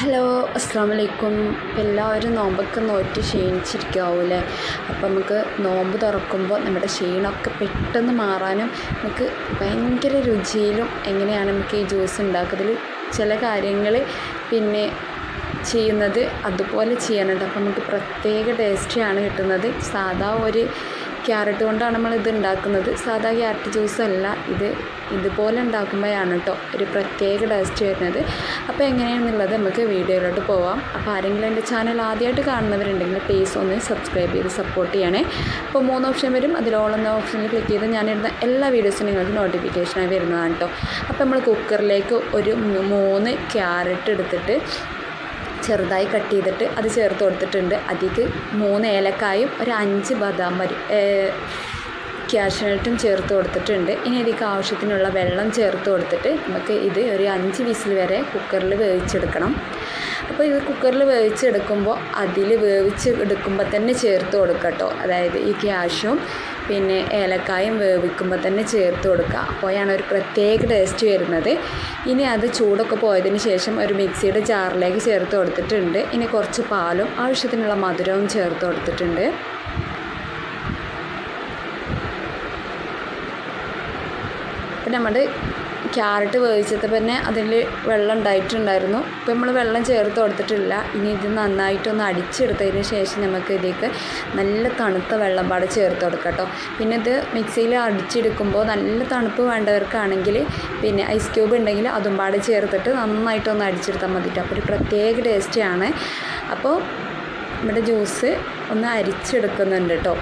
Hello അസ്സാം വലൈക്കും എല്ലാവരും നോമ്പൊക്കെ നോറ്റ് ക്ഷീണിച്ചിരിക്കാവൂലേ? അപ്പം നമുക്ക് നോമ്പ് തുറക്കുമ്പോൾ നമ്മുടെ ക്ഷീണമൊക്കെ പെട്ടെന്ന് മാറാനും നമുക്ക് ഭയങ്കര രുചിയിലും എങ്ങനെയാണ് നമുക്ക് ഈ ജ്യൂസ് ഉണ്ടാക്കുന്നതിൽ ചില കാര്യങ്ങൾ പിന്നെ ചെയ്യുന്നത് അതുപോലെ ചെയ്യാനുണ്ട് അപ്പം നമുക്ക് പ്രത്യേക ടേസ്റ്റിയാണ് കിട്ടുന്നത്. സാധാ ഒരു ക്യാരറ്റ് കൊണ്ടാണ് നമ്മൾ ഇത് ഉണ്ടാക്കുന്നത്. സാധാ ക്യാരറ്റ് ജ്യൂസ് അല്ല ഇത് ഇതുപോലെ ഉണ്ടാക്കുമ്പോഴാണ് കേട്ടോ ഒരു പ്രത്യേക ടേസ്റ്റ് വരുന്നത്. അപ്പോൾ എങ്ങനെയാണെന്നുള്ളത് നമുക്ക് വീഡിയോയിലോട്ട് പോവാം. അപ്പോൾ ആരെങ്കിലും എന്റെ ചാനൽ ആദ്യമായിട്ട് കാണുന്നവരുണ്ടെങ്കിൽ പ്ലീസ് ഒന്ന് സബ്സ്ക്രൈബ് ചെയ്ത് സപ്പോർട്ട് ചെയ്യണേ. അപ്പോൾ മൂന്ന് ഓപ്ഷൻ വരും. അതിൽ ഓൾ എന്ന ഓപ്ഷനിൽ ക്ലിക്ക് ചെയ്ത് ഞാനിടുന്ന എല്ലാ വീഡിയോസും നിങ്ങൾക്ക് നോട്ടിഫിക്കേഷനായി വരുന്നതാണ് കേട്ടോ അപ്പോൾ നമ്മൾ കുക്കറിലേക്ക് ഒരു മൂന്ന് ക്യാരറ്റ് എടുത്തിട്ട് ചെറുതായി കട്ട് ചെയ്തിട്ട് അത് ചേർത്ത് കൊടുത്തിട്ടുണ്ട്. അതിലേക്ക് മൂന്ന് ഏലക്കായും ഒരു അഞ്ച് ബദാം മരി ക്യാഷ്നട്ടും ചേർത്ത് കൊടുത്തിട്ടുണ്ട്. ഇനി ഇതിലേക്ക് ആവശ്യത്തിനുള്ള വെള്ളം ചേർത്ത് കൊടുത്തിട്ട് നമുക്ക് ഇത് ഒരു അഞ്ച് വിസിൽ വരെ കുക്കറിൽ വേവിച്ചെടുക്കണം. അപ്പോൾ ഇത് കുക്കറിൽ വേവിച്ചെടുക്കുമ്പോൾ അതിൽ വേവിച്ച് എടുക്കുമ്പോൾ തന്നെ ചേർത്ത് കൊടുക്കട്ടോ അതായത് ഈ ക്യാഷും പിന്നെ ഏലക്കായും വേവിക്കുമ്പോൾ തന്നെ ചേർത്ത് കൊടുക്കുക. അപ്പോഴാണ് ഒരു പ്രത്യേക ടേസ്റ്റ് വരുന്നത്. ഇനി അത് ചൂടൊക്കെ പോയതിന് ശേഷം ഒരു മിക്സിയുടെ ജാറിലേക്ക് ചേർത്ത് കൊടുത്തിട്ടുണ്ട്. ഇനി കുറച്ച് പാലും ആവശ്യത്തിനുള്ള മധുരവും ചേർത്ത് കൊടുത്തിട്ടുണ്ട്. അപ്പം നമ്മൾ ക്യാരറ്റ് വേവിച്ചപ്പോൾ തന്നെ അതിൽ വെള്ളം ഉണ്ടായിട്ടുണ്ടായിരുന്നു. ഇപ്പം നമ്മൾ വെള്ളം ചേർത്ത് കൊടുത്തിട്ടില്ല. ഇനി ഇത് നന്നായിട്ടൊന്ന് അടിച്ചെടുത്തതിന് ശേഷം നമുക്ക് ഇതിലേക്ക് നല്ല തണുത്ത വെള്ളം പാടെ ചേർത്ത് കൊടുക്കാം കേട്ടോ. പിന്നെ ഇത് മിക്സിയിൽ അടിച്ചെടുക്കുമ്പോൾ നല്ല തണുപ്പ് വേണ്ടവർക്കാണെങ്കിൽ പിന്നെ ഐസ് ക്യൂബ് ഉണ്ടെങ്കിൽ അതും പാടെ ചേർത്തിട്ട് നന്നായിട്ടൊന്ന് അടിച്ചെടുത്താൽ മതി അപ്പോൾ ഒരു പ്രത്യേക ടേസ്റ്റിയാണ്. അപ്പോൾ നമ്മുടെ ജ്യൂസ് ഒന്ന് അരിച്ചെടുക്കുന്നുണ്ട് കേട്ടോ.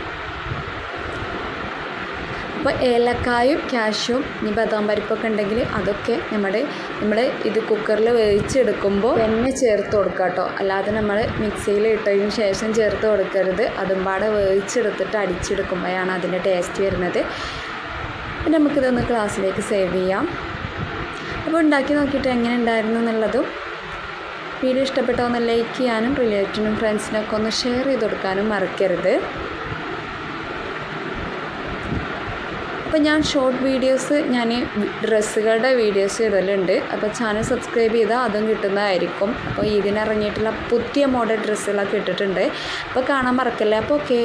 അപ്പോൾ ഏലക്കായും ക്യാഷും ഇനി ബദാം പരിപ്പൊക്കെ ഉണ്ടെങ്കിൽ അതൊക്കെ നമ്മുടെ നമ്മൾ ഇത് കുക്കറിൽ വേവിച്ചെടുക്കുമ്പോൾ എണ്ണ ചേർത്ത് കൊടുക്കുക കേട്ടോ. അല്ലാതെ നമ്മൾ മിക്സിയിൽ ഇട്ടതിന് ശേഷം ചേർത്ത് കൊടുക്കരുത്. അതും പാടെ വേവിച്ചെടുത്തിട്ട് അടിച്ചെടുക്കുമ്പോഴാണ് അതിന്റെ ടേസ്റ്റ് വരുന്നത്. പിന്നെ നമുക്കിതൊന്ന് ക്ലാസ്സിലേക്ക് സേവ് ചെയ്യാം. അപ്പോൾ ഉണ്ടാക്കി നോക്കിയിട്ട് എങ്ങനെ ഉണ്ടായിരുന്നു എന്നുള്ളതും വീഡിയോ ഇഷ്ടപ്പെട്ടോ ഒന്ന് ലൈക്ക് ചെയ്യാനും റിലേറ്റീവിനും ഫ്രണ്ട്സിനൊക്കെ ഒന്ന് ഷെയർ ചെയ്ത് കൊടുക്കാനും മറക്കരുത്. അപ്പോൾ ഞാൻ ഷോർട്ട് വീഡിയോസ് ഞാൻ ഡ്രസ്സുകളുടെ വീഡിയോസ് ഇടലുണ്ട്. അപ്പോൾ ചാനൽ സബ്സ്ക്രൈബ് ചെയ്താൽ അതും കിട്ടുന്നതായിരിക്കും. അപ്പോൾ ഇതിനിറങ്ങിയിട്ടുള്ള പുതിയ മോഡൽ ഡ്രസ്സുകളൊക്കെ ഇട്ടിട്ടുണ്ട്. അപ്പോൾ കാണാൻ മറക്കല്ലേ? അപ്പോൾ ഓക്കെ